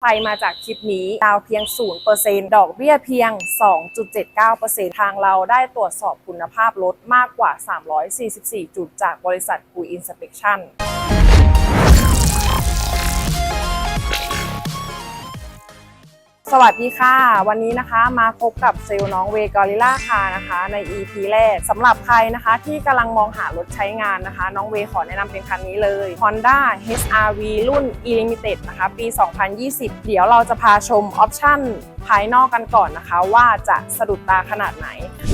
ใครมาจากคลิปนี้ดาวเพียง 0%ดอกเบี้ยเพียง 2.79%ทางเราได้ตรวจสอบคุณภาพรถมากกว่า 344 จุดจากบริษัทกูอินสเปคชั่น สวัสดีค่ะ วันนี้นะคะมาพบกับเซลล์น้องเวกอริล่าคานะคะ ใน EP แรกสำหรับใครนะคะ ที่กำลังมองหารถใช้งานนะคะ น้องเวขอแนะนำเป็นคันนี้เลย Honda HRV รุ่น e-limited นะคะ ปี 2020 เดี๋ยวเราจะพาชมออปชั่นภายนอกกันก่อนนะคะว่าจะสะดุดตาขนาดไหน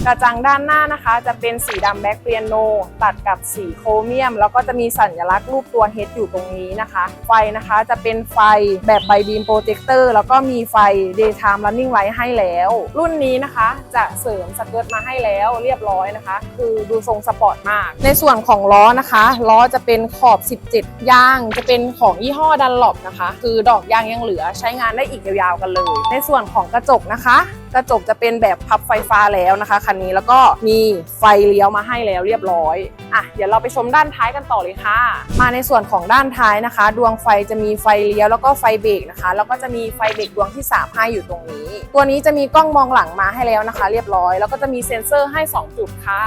กระจังด้านหน้านะคะจะเป็นสีดำแบ็กเปียโน ตัดกับสีโครเมียม แล้วก็จะมีสัญลักษณ์รูปตัวเฮดอยู่ตรงนี้นะคะ ไฟนะคะจะเป็นไฟแบบไบบีมโปรเจคเตอร์แล้วก็มีไฟ daytime running light ให้แล้ว รุ่นนี้นะคะจะเสริมสเกิร์ตมาให้แล้วเรียบร้อยนะคะ คือดูทรงสปอร์ตมาก ในส่วนของล้อนะคะล้อจะเป็นขอบ 17 ยาง จะเป็นของยี่ห้อดันหลบนะคะ คือดอกยางยังเหลือใช้งานได้อีกยาวๆกันเลย ในส่วนของกระจกนะคะ กระจกจะเป็นแบบพับไฟฟ้าแล้วนะคะคันนี้แล้วก็มีไฟเลี้ยวมาให้แล้วเรียบร้อยอะเดี๋ยวเราไปชมด้านท้ายกันต่อเลยค่ะ มาในส่วนของด้านท้ายนะคะ ดวงไฟจะมีไฟเลี้ยวแล้วก็ไฟเบรกนะคะ แล้วก็จะมีไฟเบรกดวงที่ 3ให้อยู่ตรงนี้ ตัวนี้จะมีกล้องมองหลังมาให้แล้วนะคะ เรียบร้อย แล้วก็จะมีเซ็นเซอร์ให้ 2 จุดค่ะ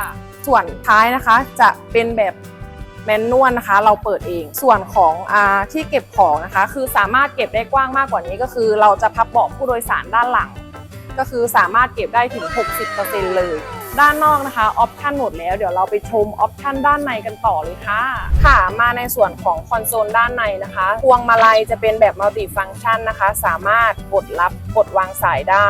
ส่วนท้ายนะคะจะเป็นแบบแมนนวลนะคะ เราเปิดเอง ส่วนของอาที่เก็บของนะคะ คือสามารถเก็บได้กว้างมากกว่านี้ก็คือ เราจะพับเบาะผู้โดยสารด้านหลัง ก็คือสามารถเก็บได้ถึง 60%เลย ด้านนอกนะคะออปชันหมดแล้วเดี๋ยวเราไปชมออปชันด้านในกันต่อเลยค่ะ ค่ะมาในส่วนของคอนโซลด้านในนะคะพวงมาลัยจะเป็นแบบมัลติฟังก์ชันนะคะ สามารถกดรับกดวางสายได้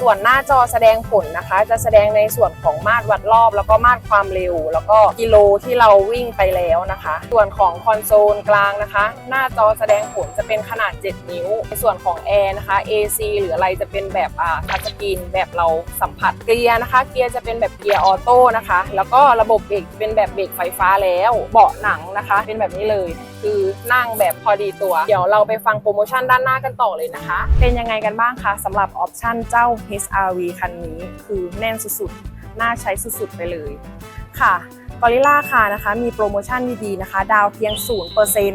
ส่วนหน้าจอแสดงผลนะคะ จะแสดงในส่วนของมาตรวัดรอบ แล้วก็มาตรความเร็ว แล้วก็กิโลที่เราวิ่งไปแล้วนะคะ ส่วนของคอนโซลกลางนะคะ หน้าจอแสดงผลจะเป็นขนาด 7 นิ้ว ในส่วนของแอร์นะคะ AC หรืออะไรจะเป็นแบบอ่าทัชสกรีนแบบเราสัมผัสเกียร์นะคะ เกียร์จะเป็นแบบเกียร์ออโต้นะคะ แล้วก็ระบบเบรกเป็นแบบเบรกไฟฟ้าแล้ว เบาะหนังนะคะ เป็นแบบนี้เลย คือนั่งแบบพอดีตัว เดี๋ยวเราไปฟังโปรโมชั่นด้านหน้ากันต่อเลยนะคะ เป็นยังไงกันบ้างคะสำหรับออปชั่นเจ้า HRV คันนี้คือแน่นสุดๆ น่าใช้สุดๆ ไปเลยค่ะกอริล่าค่ะนะคะมีโปรโมชั่นดีๆนะคะ ดาวเพียง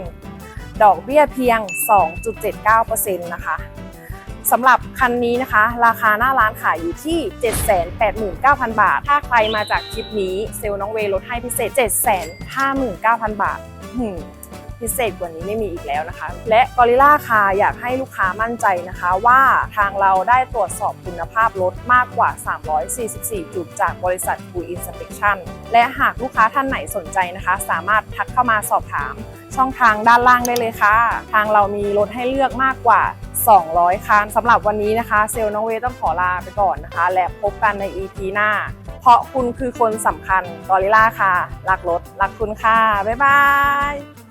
0%ดอกเบี้ยเพียง 2.79%นะคะสำหรับคันนี้นะคะ ราคาหน้าร้านขายอยู่ที่ 789,000 บาท ถ้าใครมาจากคลิปนี้เซลน้องเวลดให้พิเศษ 759,000 บาทหืม พิเศษกว่านี้ไม่มีอีกแล้วนะคะ และกอริล่าคาอยากให้ลูกค้ามั่นใจนะคะ ว่าทางเราได้ตรวจสอบคุณภาพรถมากกว่า 344 จุดจากบริษัทกูอินสเปคชั่นและหากลูกค้าท่านไหนสนใจนะคะ สามารถทักเข้ามาสอบถาม ช่องทางด้านล่างได้เลยค่ะ ทางเรามีรถให้เลือกมากกว่า 200 คันสำหรับวันนี้นะคะ เซลล์น้องเวต้องขอลาไปก่อนนะคะ และพบกันใน EP หน้า เพราะคุณคือคนสำคัญกอริล่าค่ะ รักรถ รักคุณค่ะ บ๊ายบาย